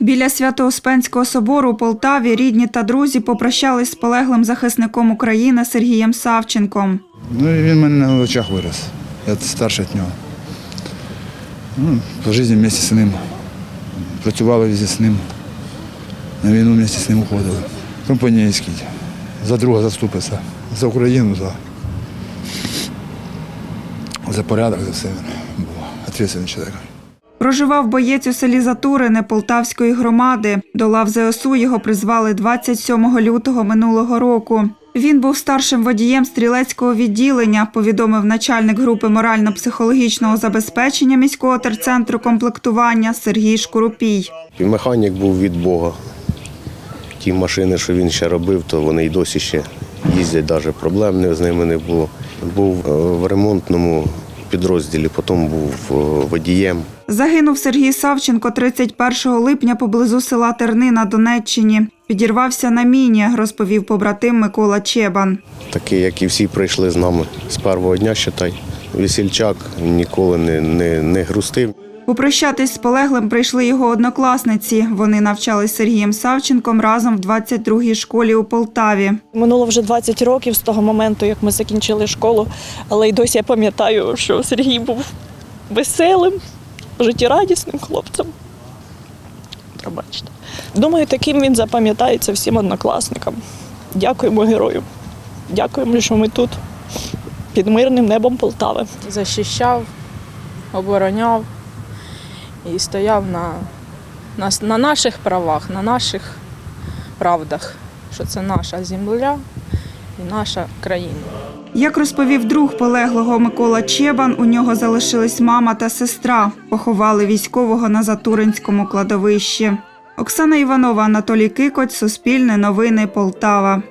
Біля Свято-Успенського собору у Полтаві рідні та друзі попрощались з полеглим захисником України Сергієм Савченком. Ну і він мене на очах вирос. Я старший від нього. Ну, по житті вместе з ним. Працювали везде з ним. На війну вместе з ним уходили. Компанійський. За друга заступиться. За Україну, за, за порядок, за все був. Ответственний чоловік. Проживав боєць у селі Затурине Полтавської громади. До лав ЗСУ його призвали 27 лютого минулого року. Він був старшим водієм стрілецького відділення, повідомив начальник групи морально-психологічного забезпечення міського терцентру комплектування Сергій Шкурупій. Механік був від Бога. Ті машини, що він ще робив, то вони й досі ще їздять, навіть проблем з ними не було. Був е, в ремонтному підрозділі, потім був е, водієм. Загинув Сергій Савченко 31 липня поблизу села Терни на Донеччині. Підірвався на міні, розповів побратим Микола Чебан. Такий, як і всі прийшли з нами з першого дня, считай. Весільчак ніколи не, не, не грустив. Попрощатись з полеглим прийшли його однокласниці. Вони навчались з Сергієм Савченком разом в 22-й школі у Полтаві. Минуло вже 20 років з того моменту, як ми закінчили школу, але й досі я пам'ятаю, що Сергій був веселим, життєрадісним хлопцем. Пробачте. Думаю, таким він запам'ятається всім однокласникам. Дякуємо герою. Дякуємо, що ми тут під мирним небом Полтави. захищав, обороняв і стояв на, на, на наших правах, на наших правдах, що це наша земля і наша країна. Як розповів друг полеглого Микола Чебан, у нього залишились мама та сестра. Поховали військового на Затуринському кладовищі. Оксана Іванова, Анатолій Кикоць, Суспільне новини, Полтава.